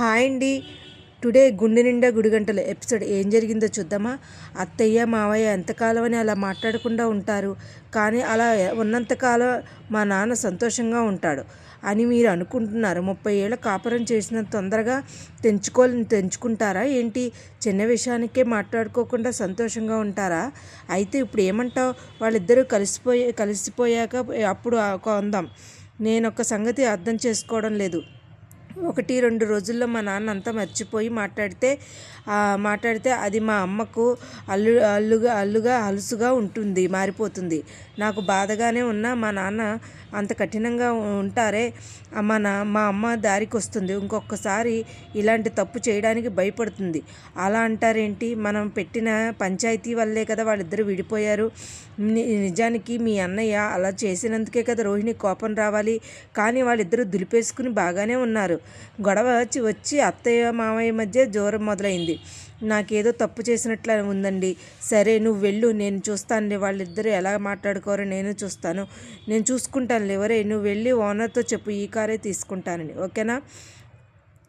Hi అండి. Today గుండె నిండా గుడిగంటలు ఎపిసోడ్ ఏం జరిగిందో చూద్దామా? అత్తయ్య మావయ్య ఎంతకాలం అని అలా మాట్లాడకుండా ఉంటారు. కానీ అలా ఉన్నంతకాలం మా నాన్న సంతోషంగా ఉంటాడు అని మీరు అనుకుంటున్నారు. ముప్పై ఏళ్ళ కాపురం చేసిన తొందరగా తెంచుకో తెంచుకుంటారా ఏంటి? చిన్న విషయానికే మాట్లాడుకోకుండా సంతోషంగా ఉంటారా? అయితే ఇప్పుడు ఏమంటావు? వాళ్ళిద్దరూ కలిసిపోయి కలిసిపోయాక అప్పుడు కొందాం నేను ఒక సంగతి అర్థం చేసుకోవడం లేదు. ఒకటి రెండు రోజుల్లో మా నాన్న అంతా మర్చిపోయి మాట్లాడితే మాట్లాడితే అది మా అమ్మకు అల్లు అల్లుగా అల్లుగా అలుసుగా ఉంటుంది మారిపోతుంది. నాకు బాధగానే ఉన్నా మా నాన్న అంత కఠినంగా ఉంటారే మన మా అమ్మ దారికి వస్తుంది ఇంకొకసారి ఇలాంటి తప్పు చేయడానికి భయపడుతుంది. అలా అంటారేంటి? మనం పెట్టిన పంచాయతీ వల్లే కదా వాళ్ళిద్దరూ విడిపోయారు. నిజానికి మీ అన్నయ్య అలా చేసినందుకే కదా రోహిణి కోపం రావాలి. కానీ వాళ్ళిద్దరూ దులిపేసుకుని బాగానే ఉన్నారు. గొడవ వచ్చి వచ్చి అత్తయ్య మామయ్య మధ్య జోరం మొదలైంది. నాకేదో తప్పు చేసినట్లు ఉందండి. సరే నువ్వు వెళ్ళు. నేను చూస్తానులే. వాళ్ళిద్దరూ ఎలా మాట్లాడుకోరో నేను చూస్తాను. నేను చూసుకుంటాను ఎవరే నువ్వు వెళ్ళి ఓనర్తో చెప్పు. ఈ కారే తీసుకుంటానని. ఓకేనా?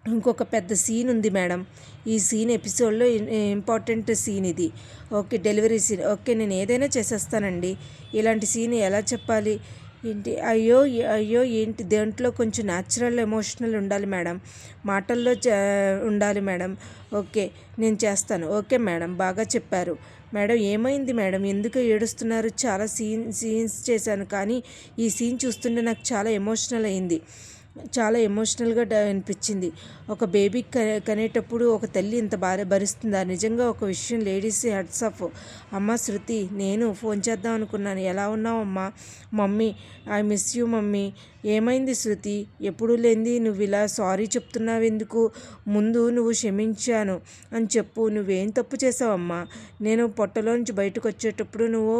ఇంకొక పెద్ద సీన్ ఉంది మేడం. ఈ సీన్ ఎపిసోడ్లో ఇంపార్టెంట్ సీన్ ఇది. Okay delivery scene. ఓకే నేను ఏదైనా చేసేస్తానండి. ఇలాంటి సీన్ ఎలా చెప్పాలి? ఏంటి? అయ్యో అయ్యో ఏంటి? దేంట్లో కొంచెం న్యాచురల్ ఎమోషనల్ ఉండాలి మేడం. మాటల్లో ఉండాలి మేడం. ఓకే నేను చేస్తాను. ఓకే మేడం బాగా చెప్పారు. మేడం ఏమైంది మేడం? ఎందుకు ఏడుస్తున్నారు? చాలా సీన్ సీన్స్ చేశాను కానీ ఈ సీన్ చూస్తుంటే నాకు చాలా ఎమోషనల్ అయింది. చాలా ఎమోషనల్గా అనిపించింది. ఒక బేబీ కనేటప్పుడు ఒక తల్లి ఇంత భార్య భరిస్తుందా? నిజంగా ఒక విషయం లేడీస్ హెడ్స్ ఆఫ్ అమ్మ శృతి నేను ఫోన్ చేద్దాం అనుకున్నాను. ఎలా ఉన్నావమ్మా? Mummy I miss you mummy. ఏమైంది శృతి? ఎప్పుడు లేంది? నువ్వు ఇలా సారీ చెప్తున్నావు ఎందుకు ముందు నువ్వు క్షమించాను అని చెప్పు. నువ్వేం తప్పు చేసావమ్మా? నేను పొట్టలోంచి బయటకు వచ్చేటప్పుడు నువ్వు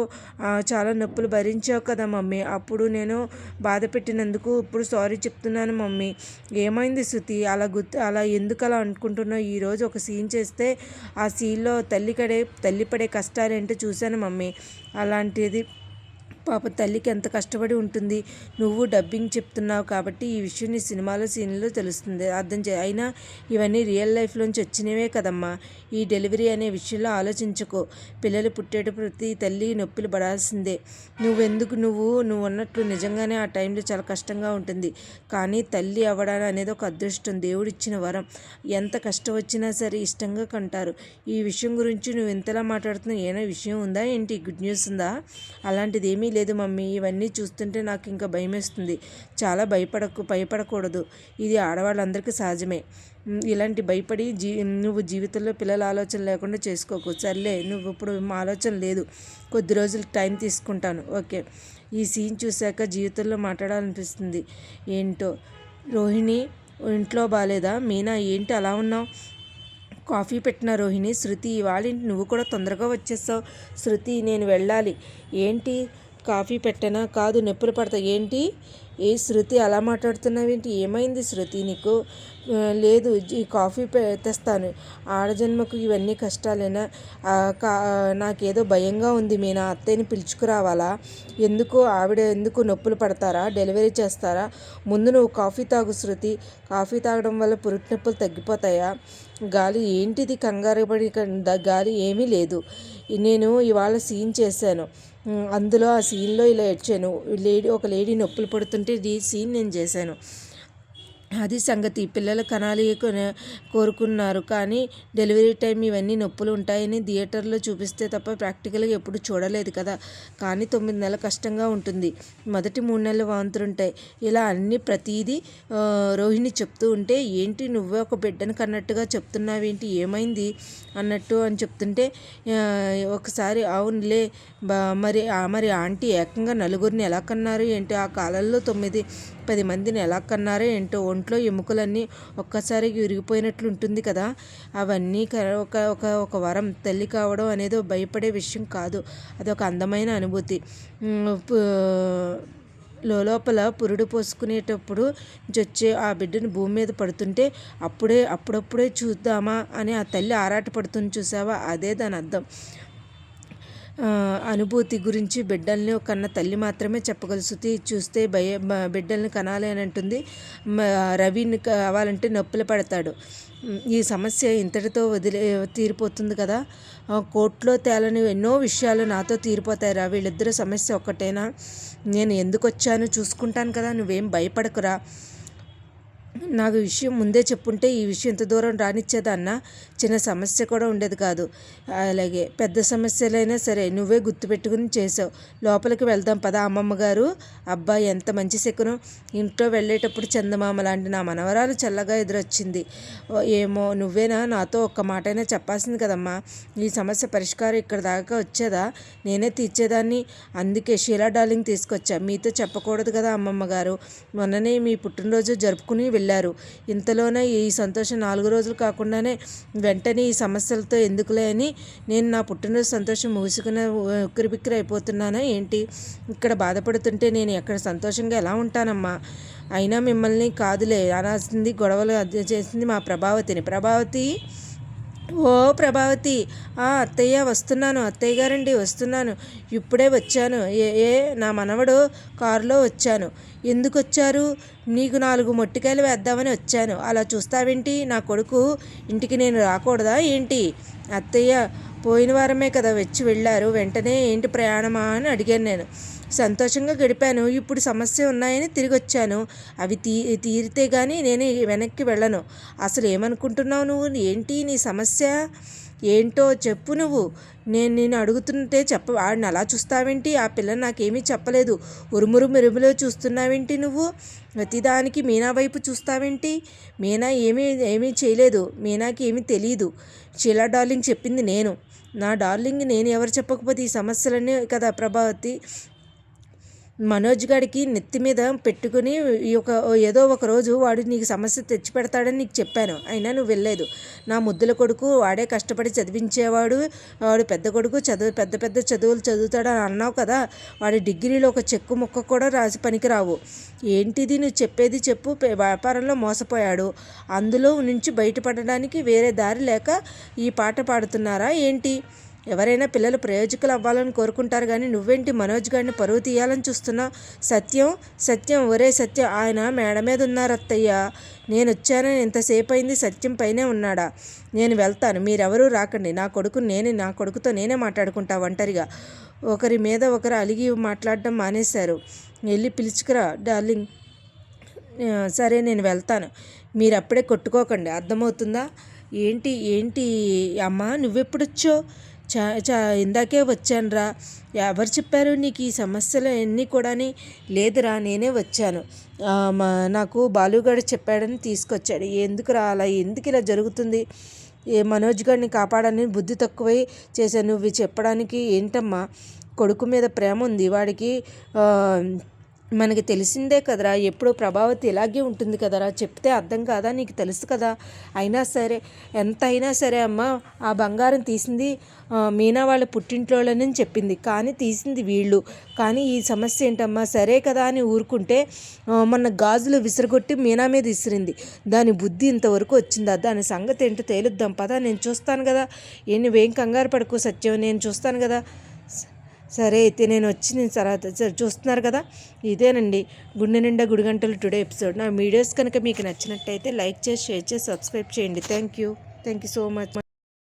చాలా నొప్పులు భరించావు కదా మమ్మీ. అప్పుడు నేను బాధ పెట్టినందుకు ఇప్పుడు సారీ చెప్తున్నాను మమ్మీ. ఏమైంది శృతి? అలా గుర్తు అలా ఎందుకు అలా అనుకుంటున్నావు ఈరోజు ఒక సీన్ చేస్తే ఆ సీన్లో తల్లి కడే తల్లి పడే కష్టాలు ఏంటో చూశాను మమ్మీ. అలాంటిది పాప తల్లికి ఎంత కష్టపడి ఉంటుంది. నువ్వు డబ్బింగ్ చెప్తున్నావు కాబట్టి ఈ విషయం నీ సినిమాలో సీన్లో తెలుస్తుంది. అర్థం చే అయినా ఇవన్నీ రియల్ లైఫ్లోంచి వచ్చినవే కదమ్మా. ఈ డెలివరీ అనే విషయంలో ఆలోచించుకో. పిల్లలు పుట్టేటప్పుడు ప్రతి తల్లి నొప్పులు పడాల్సిందే. నువ్వెందుకు నువ్వు? నువ్వు ఉన్నట్లు నిజంగానే ఆ టైంలో చాలా కష్టంగా ఉంటుంది. కానీ తల్లి అవ్వడం అనేది ఒక అదృష్టం. దేవుడిచ్చిన వరం. ఎంత కష్టం వచ్చినా సరే ఇష్టంగా కంటారు. ఈ విషయం గురించి నువ్వు ఎంతలా మాట్లాడుతున్నావు? ఏమైనా విషయం ఉందా ఏంటి? గుడ్ న్యూస్ ఉందా? అలాంటిది ఏమీ లేదు మమ్మీ. ఇవన్నీ చూస్తుంటే నాకు ఇంకా భయమేస్తుంది. చాలా భయపడకు భయపడకూడదు. ఇది ఆడవాళ్ళందరికీ సహజమే. ఇలాంటి భయపడి జీ నువ్వు జీవితంలో పిల్లల ఆలోచన లేకుండా చేసుకోకు. సర్లే నువ్వు ఇప్పుడు మా ఆలోచన లేదు. కొద్ది రోజులు టైం తీసుకుంటాను. ఓకే. ఈ సీన్ చూశాక జీవితంలో మాట్లాడాలనిపిస్తుంది. ఏంటో? రోహిణి ఇంట్లో బాగాలేదా మీనా ఏంటి అలా ఉన్నావు? కాఫీ పెట్టిన రోహిణి శృతి ఇవాళ నువ్వు కూడా తొందరగా వచ్చేసావు. శృతి నేను వెళ్ళాలి. ఏంటి? కాఫీ పెట్టనా? కాదు నొప్పులు పడతాయి ఏంటి? ఏ శృతి అలా మాట్లాడుతున్నావేంటి? ఏమైంది శృతి నీకు? లేదు ఈ కాఫీ తెస్తాను ఆడజన్మకు ఇవన్నీ కష్టాలేనా? కా నాకేదో భయంగా ఉంది మీ నా అత్తయ్యని పిలుచుకురావాలా? ఎందుకు? ఆవిడ ఎందుకు నొప్పులు పడతారా? డెలివరీ చేస్తారా? ముందు నువ్వు కాఫీ తాగు శృతి. కాఫీ తాగడం వల్ల పురుటి నొప్పులు తగ్గిపోతాయా? గాలి ఏంటిది? కంగారు పడి గాలి ఏమీ లేదు. నేను ఇవాళ సీన్ చేశాను. అందులో ఆ సీన్లో ఇలా ఏడ్చాను. లేడీ ఒక లేడీ నొప్పులు పడుతుంటే ఈ సీన్ నేను చేశాను. అది సంగతి. పిల్లలు కనాలి కోరుకున్నారు కానీ డెలివరీ టైం ఇవన్నీ నొప్పులు ఉంటాయని థియేటర్లో చూపిస్తే తప్ప ప్రాక్టికల్గా ఎప్పుడు చూడలేదు కదా. కానీ తొమ్మిది నెలల కష్టంగా ఉంటుంది. మొదటి మూడు నెలలు వాంతులు ఉంటాయి ఇలా అన్ని ప్రతీది రోహిణి చెప్తూ ఉంటే ఏంటి నువ్వే ఒక బిడ్డను కన్నట్టుగా చెప్తున్నావేంటి? ఏమైంది? అన్నట్టు అని చెప్తుంటే ఒకసారి అవునులే మరి మరి ఆంటీ ఏకంగా నలుగురిని ఎలా కన్నారు? ఏంటి? ఆ కాలంలో తొమ్మిది పది మందిని ఎలా కన్నారో ఏంటో ఒంట్లో ఎముకలన్నీ ఒక్కసారి విరిగిపోయినట్లు ఉంటుంది కదా. అవన్నీ ఒక ఒక ఒక వరం తల్లి కావడం అనేది భయపడే విషయం కాదు. అదొక అందమైన అనుభూతి. లోపల పురుడు పోసుకునేటప్పుడు జొచ్చే ఆ బిడ్డను భూమి మీద పడుతుంటే అప్పుడే అప్పుడప్పుడే చూద్దామా అని ఆ తల్లి ఆరాట పడుతుంది చూసావా? అదే దాని అర్థం. అనుభూతి గురించి బిడ్డల్ని కన్న తల్లి మాత్రమే చెప్పగలదు శృతి చూస్తే భయ బిడ్డల్ని కనాలి అని అంటుంది. రవిని కావాలంటే నొప్పులు పడతాడు. ఈ సమస్య ఇంతటితో వదిలే తీరిపోతుంది కదా. కోర్టులో తేలని ఎన్నో విషయాలు నాతో తీరిపోతాయి రా. సమస్య ఒక్కటేనా? నేను ఎందుకు వచ్చాను చూసుకుంటాను కదా. నువ్వేం భయపడకురా. నాకు విషయం ముందే చెప్పుంటే ఈ విషయం ఇంత దూరం రానిచ్చేదన్న చిన్న సమస్య కూడా ఉండేది కాదు. అలాగే పెద్ద సమస్యలైనా సరే నువ్వే గుర్తుపెట్టుకుని చేసావు. లోపలికి వెళ్దాం పదా అమ్మమ్మ గారు. అబ్బా ఎంత మంచి శకునం. ఇంట్లో వెళ్ళేటప్పుడు చందమామ లాంటి నా మనవరాలు చల్లగా ఎదురొచ్చింది. ఏమో నువ్వేనా? నాతో ఒక్క మాటైనా చెప్పాల్సింది కదమ్మా. ఈ సమస్య పరిష్కారం ఇక్కడ దాకా వచ్చేదా? నేనే తీర్చేదాన్ని. అందుకే షీలా డార్లింగ్ తీసుకొచ్చా. మీతో చెప్పకూడదు కదా అమ్మమ్మ గారు. మొన్ననే మీ పుట్టినరోజు జరుపుకుని వెళ్ళారు. ఇంతలోనే ఈ సంతోషం నాలుగు రోజులు కాకుండానే వెంటనే ఈ సమస్యలతో ఎందుకులే అని నేను నా పుట్టినరోజు సంతోషం మూసుకున్న ఉక్కిరిబిక్కిరి అయిపోతున్నానా ఏంటి? ఇక్కడ బాధపడుతుంటే నేను ఎక్కడ సంతోషంగా ఎలా ఉంటానమ్మా? అయినా మిమ్మల్ని కాదులే. అనాల్సింది గొడవలు అది చేసింది మా ప్రభావతిని. ప్రభావతి ఓ ప్రభావతి ఆ అత్తయ్య వస్తున్నాను అత్తయ్య గారండి వస్తున్నాను. ఇప్పుడే వచ్చాను. ఏ ఏ నా మనవడు కారులో వచ్చాను. ఎందుకు వచ్చారు నీకు నాలుగు మొట్టికాయలు వేద్దామని వచ్చాను. అలా చూస్తావేంటి? నా కొడుకు ఇంటికి నేను రాకూడదా ఏంటి? అత్తయ్య పోయిన వారమే కదా వచ్చి వెళ్ళారు. వెంటనే ఏంటి ప్రయాణమా అని అడిగాను నేను. సంతోషంగా గడిపాను. ఇప్పుడు సమస్య ఉన్నాయని తిరిగి వచ్చాను. అవి తీ తీరితే కానీ నేను వెనక్కి వెళ్ళను. అసలు ఏమనుకుంటున్నావు నువ్వు? ఏంటి నీ సమస్య? ఏంటో చెప్పు నువ్వు. నేను నేను అడుగుతుంటే చెప్ప వాడిని అలా చూస్తావేంటి? ఆ పిల్ల నాకేమీ చెప్పలేదు. ఉరుమురు మెరుములో చూస్తున్నావేంటి నువ్వు? ప్రతిదానికి మీనా వైపు చూస్తావేంటి? మీనా ఏమీ ఏమీ చేయలేదు. మీనాకి ఏమీ తెలియదు షీలా డార్లింగ్ చెప్పింది నేను. నా డార్లింగ్ నేను ఎవరు చెప్పకపోతే ఈ సమస్యలన్నీ కదా ప్రభావతి? మనోజ్ గాడికి నెత్తి మీద పెట్టుకుని ఈ ఒక ఏదో ఒక రోజు వాడు నీకు సమస్య తెచ్చి పెడతాడని నీకు చెప్పాను. అయినా నువ్వు వెళ్ళలేదు. నా ముద్దుల కొడుకు వాడే కష్టపడి చదివించేవాడు వాడు పెద్ద కొడుకు చదువు పెద్ద పెద్ద చదువులు చదువుతాడని అన్నావు కదా వాడి డిగ్రీలో ఒక చెక్కు ముక్క కూడా రాసి పనికిరావు. ఏంటిది నువ్వు చెప్పేది చెప్పు వ్యాపారంలో మోసపోయాడు. అందులో నుంచి బయటపడడానికి వేరే దారి లేక ఈ పాట పాడుతున్నారా ఏంటి? ఎవరైనా పిల్లలు ప్రయోజకులు అవ్వాలని కోరుకుంటారు కానీ నువ్వేంటి మనోజ్ గారిని పరువు తీయాలని చూస్తున్నావు సత్యం సత్యం ఒరే సత్యం ఆయన మేడ మీద ఉన్నారు అత్తయ్య నేను వచ్చానని ఎంతసేపు అయింది సత్యం పైనే ఉన్నాడా? నేను వెళ్తాను మీరెవరూ రాకండి. నా కొడుకు నేనే నా కొడుకుతో నేనే మాట్లాడుకుంటా ఒంటరిగా. ఒకరి మీద ఒకరు అలిగి మాట్లాడడం మానేశారు. వెళ్ళి పిలుచుకురా డార్లింగ్. సరే నేను వెళ్తాను. మీరు అప్పుడే కొట్టుకోకండి. అర్థమవుతుందా? ఏంటి ఏంటి అమ్మా నువ్వెప్పుడొచ్చో చా చా ఇందాకే వచ్చానురా. ఎవరు చెప్పారు నీకు ఈ సమస్యలు అన్నీ కూడా లేదురా నేనే వచ్చాను. మా నాకు బాలుగాడు చెప్పాడని తీసుకొచ్చాడు. ఎందుకురా అలా ఎందుకు ఇలా జరుగుతుంది? ఏ మనోజ్ గారిని కాపాడని బుద్ధి తక్కువై చేశాను. నువ్వు చెప్పడానికి ఏంటమ్మా? కొడుకు మీద ప్రేమ ఉంది. వాడికి మనకి తెలిసిందే కదరా ఎప్పుడూ ప్రభావతి ఇలాగే ఉంటుంది కదరా చెప్తే అర్థం కాదా నీకు తెలుసు కదా? అయినా సరే ఎంత అయినా సరే అమ్మ ఆ బంగారం తీసింది మీనా వాళ్ళ పుట్టింట్లోనే చెప్పింది. కానీ తీసింది వీళ్ళు. కానీ ఈ సమస్య ఏంటమ్మా సరే కదా అని ఊరుకుంటే మొన్న గాజులు విసిరగొట్టి మీనా మీద విసిరింది దాని బుద్ధి ఇంతవరకు వచ్చిందా? దాని సంగతి ఏంటో తేలుద్దాం పదా? నేను చూస్తాను కదా. ఏ నువ్వేం కంగారు పడుకో సత్యం నేను చూస్తాను కదా. సరే అయితే నేను వచ్చి నేను తర్వాత సరే చూస్తున్నారు కదా ఇదేనండి గుండె నిండా గుడిగంటలు టుడే ఎపిసోడ్. నా వీడియోస్ కనుక మీకు నచ్చినట్టయితే లైక్ చేసి షేర్ చేసి సబ్స్క్రైబ్ చేయండి. Thank you. Thank you so much.